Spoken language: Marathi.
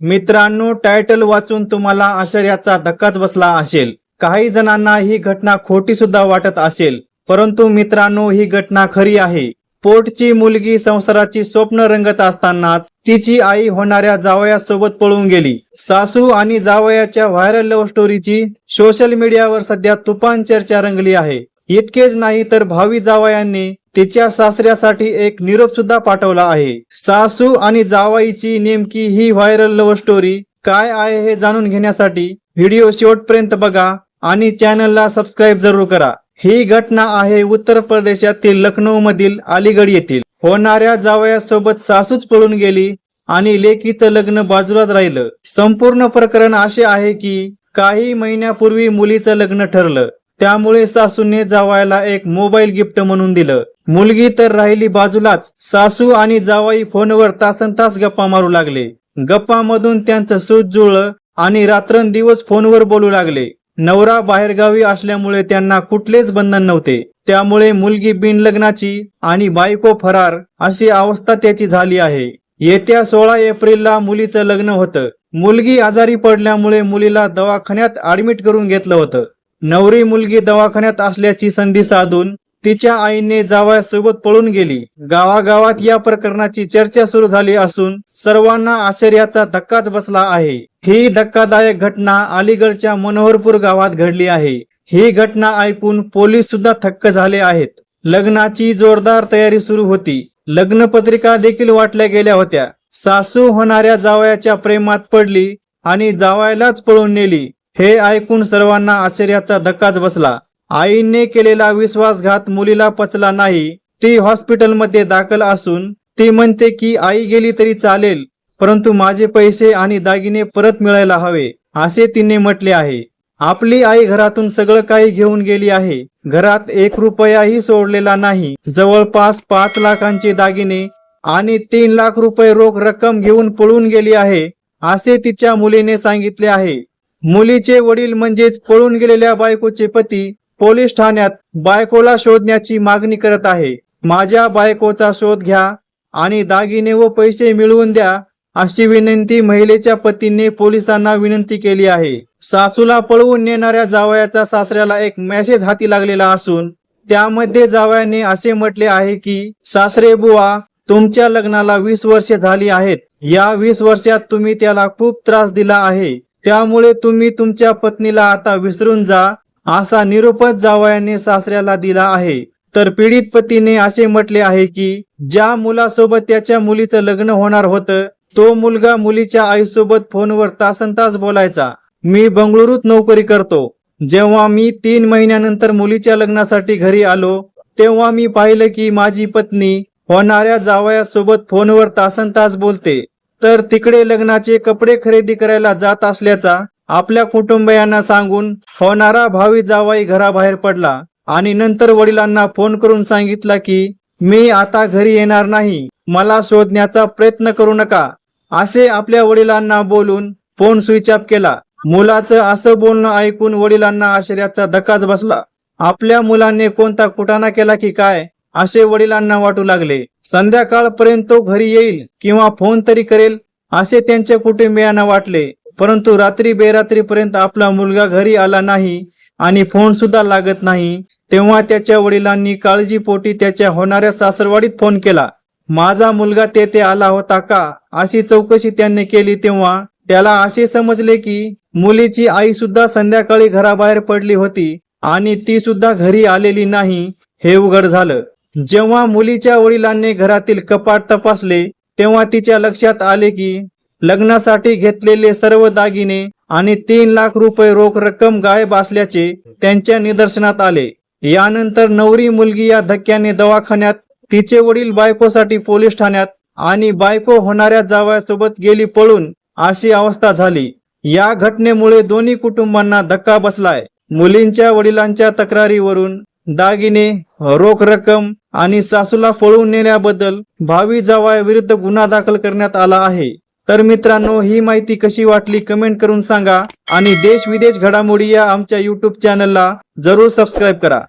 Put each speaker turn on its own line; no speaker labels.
मित्रांनो टायटल वाचून तुम्हाला आश्चर्याचा धक्काच बसला असेल. काही जणांना ही घटना खोटी सुद्धा वाटत असेल. परंतु मित्रांनो ही घटना खरी आहे. पोटची मुलगी संसाराची स्वप्न रंगत असतानाच तिची आई होणाऱ्या जावयासोबत पळून गेली. सासू आणि जावयाच्या व्हायरल लव्ह स्टोरीची सोशल मीडियावर सध्या तुफान चर्चा रंगली आहे. इतकेच नाही तर भावी जावयांनी तिच्या सासऱ्यासाठी एक निरोप सुद्धा पाठवला आहे. सासू आणि जावाईची नेमकी ही व्हायरल लव्ह स्टोरी काय आहे हे जाणून घेण्यासाठी व्हिडिओ शेवटपर्यंत बघा आणि चॅनलला सबस्क्राईब जरूर करा. ही घटना आहे उत्तर प्रदेशातील लखनौ मधील अलीगड येथील. होणाऱ्या जावयासोबत सासूच पळून गेली आणि लेकीचं लग्न बाजूलाच राहिलं. संपूर्ण प्रकरण असे आहे की काही महिन्यापूर्वी मुलीचं लग्न ठरलं. त्यामुळे सासूने जावायला एक मोबाईल गिफ्ट म्हणून दिलं. मुलगी तर राहिली बाजूलाच. सासू आणि जावाई फोनवर तासन तास गप्पा मारू लागले. गप्पामधून त्यांचं सूत जुळलं आणि रात्रंदिवस फोनवर बोलू लागले. नवरा बाहेरगावी असल्यामुळे त्यांना कुठलेच बंधन नव्हते. त्यामुळे मुलगी बिनलग्नाची आणि बायको फरार अशी अवस्था त्याची झाली आहे. येत्या सोळा एप्रिलला मुलीचं लग्न होतं. मुलगी आजारी पडल्यामुळे मुलीला दवाखान्यात ऍडमिट करून घेतलं होतं. नवरी मुलगी दवाखान्यात असल्याची संधी साधून तिच्या आईने जावयासोबत पळून गेली. गावागावात या प्रकरणाची चर्चा सुरू झाली असून सर्वांना आश्चर्याचा धक्काच बसला आहे. ही धक्कादायक घटना अलीगडच्या मनोहरपूर गावात घडली आहे. ही घटना ऐकून पोलीस सुद्धा थक्क झाले आहेत. लग्नाची जोरदार तयारी सुरू होती. लग्न पत्रिका देखील वाटल्या गेल्या होत्या. सासू होणाऱ्या जावयाच्या प्रेमात पडली आणि जावयालाच पळून नेली. हे ऐकून सर्वांना आश्चर्याचा धक्काच बसला. आईने केलेला विश्वासघात मुलीला पचला नाही. ती हॉस्पिटलमध्ये दाखल असून ती म्हणते की आई गेली तरी चालेल परंतु माझे पैसे आणि दागिने परत मिळायला हवे असे तिने म्हटले आहे. आपली आई घरातून सगळं काही घेऊन गेली आहे. घरात एक रुपयाही सोडलेला नाही. जवळपास पाच लाखांचे दागिने आणि तीन लाख रुपये रोख रक्कम घेऊन पळून गेली आहे असे तिच्या मुलीने सांगितले आहे. मुलीचे वडील म्हणजेच पळून गेलेल्या बायकोचे पती पोलीस ठाण्यात बायकोला शोधण्याची मागणी करत आहे. माझ्या बायकोचा शोध घ्या आणि दागिने व पैसे मिळवून द्या अशी विनंती महिलेच्या पतीने पोलिसांना विनंती केली आहे. सासूला पळवून नेणाऱ्या जावयाचा सासऱ्याला एक मेसेज हाती लागलेला असून त्यामध्ये जावयाने असे म्हटले आहे की सासरे बुवा तुमच्या लग्नाला वीस वर्षे झाली आहेत. या वीस वर्षात तुम्ही त्याला खूप त्रास दिला आहे. त्यामुळे तुम्ही तुमच्या पत्नीला आता विसरून जा असा निरोपच जावयाने सासऱ्याला दिला आहे. तर पीडित पतीने असे म्हटले आहे की ज्या मुलासोबत त्याच्या मुलीचं लग्न होणार होतं तो मुलगा मुलीच्या आईसोबत फोनवर तासन तास बोलायचा. मी बंगळुरूत नोकरी करतो. जेव्हा मी तीन महिन्यानंतर मुलीच्या लग्नासाठी घरी आलो तेव्हा मी पाहिलं की माझी पत्नी होणाऱ्या जावयासोबत फोनवर तासन तास बोलते. तर तिकडे लग्नाचे कपडे खरेदी करायला जात असल्याचा आपल्या कुटुंबियांना सांगून होणारा भावी जावाई घराबाहेर पडला. आणि नंतर वडिलांना फोन करून सांगितला की मी आता घरी येणार नाही. मला शोधण्याचा प्रयत्न करू नका. असे आपल्या वडिलांना बोलून फोन स्विच ऑफ केला. मुलाचं असं बोलणं ऐकून वडिलांना आश्चर्याचा धक्काच बसला. आपल्या मुलाने कोणता कुटाणा केला की काय असे वडिलांना वाटू लागले. संध्याकाळपर्यंत तो घरी येईल किंवा फोन तरी करेल असे त्यांच्या कुटुंबियांना वाटले. परंतु रात्री बेरात्रीपर्यंत आपला मुलगा घरी आला नाही आणि फोन सुद्धा लागत नाही तेव्हा त्याच्या वडिलांनी काळजीपोटी त्याच्या होणाऱ्या सासरवाडीत फोन केला. माझा मुलगा तेथे आला होता का? अशी चौकशी त्यांनी केली तेव्हा त्याला असे समजले की मुलीची आई सुद्धा संध्याकाळी घराबाहेर पडली होती आणि ती सुद्धा घरी आलेली नाही हे उघड झालं. जेव्हा मुलीच्या वडिलांनी घरातील कपाट तपासले तेव्हा तिच्या लक्षात आले की लग्नासाठी घेतलेले सर्व दागिने आणि तीन लाख रुपये रोख रक्कम गायब असल्याचे त्यांच्या निदर्शनात आले. यानंतर नवरी मुलगी या धक्क्याने दवाखान्यात तिचे वडील बायकोसाठी पोलीस ठाण्यात आणि बायको होणाऱ्या जावयासोबत गेली पळून अशी अवस्था झाली. या घटनेमुळे दोन्ही कुटुंबांना धक्का बसलाय. मुलींच्या वडिलांच्या तक्रारीवरून दागिने रोख रक्कम आणि सासूला पळून नेण्याबद्दल भावी जावयाविरुद्ध गुन्हा दाखल करण्यात आला आहे. तर मित्रांनो ही माहिती कशी वाटली कमेंट करून सांगा आणि देश विदेश घडामोडी या आमच्या युट्यूब चॅनलला जरूर सबस्क्राईब करा.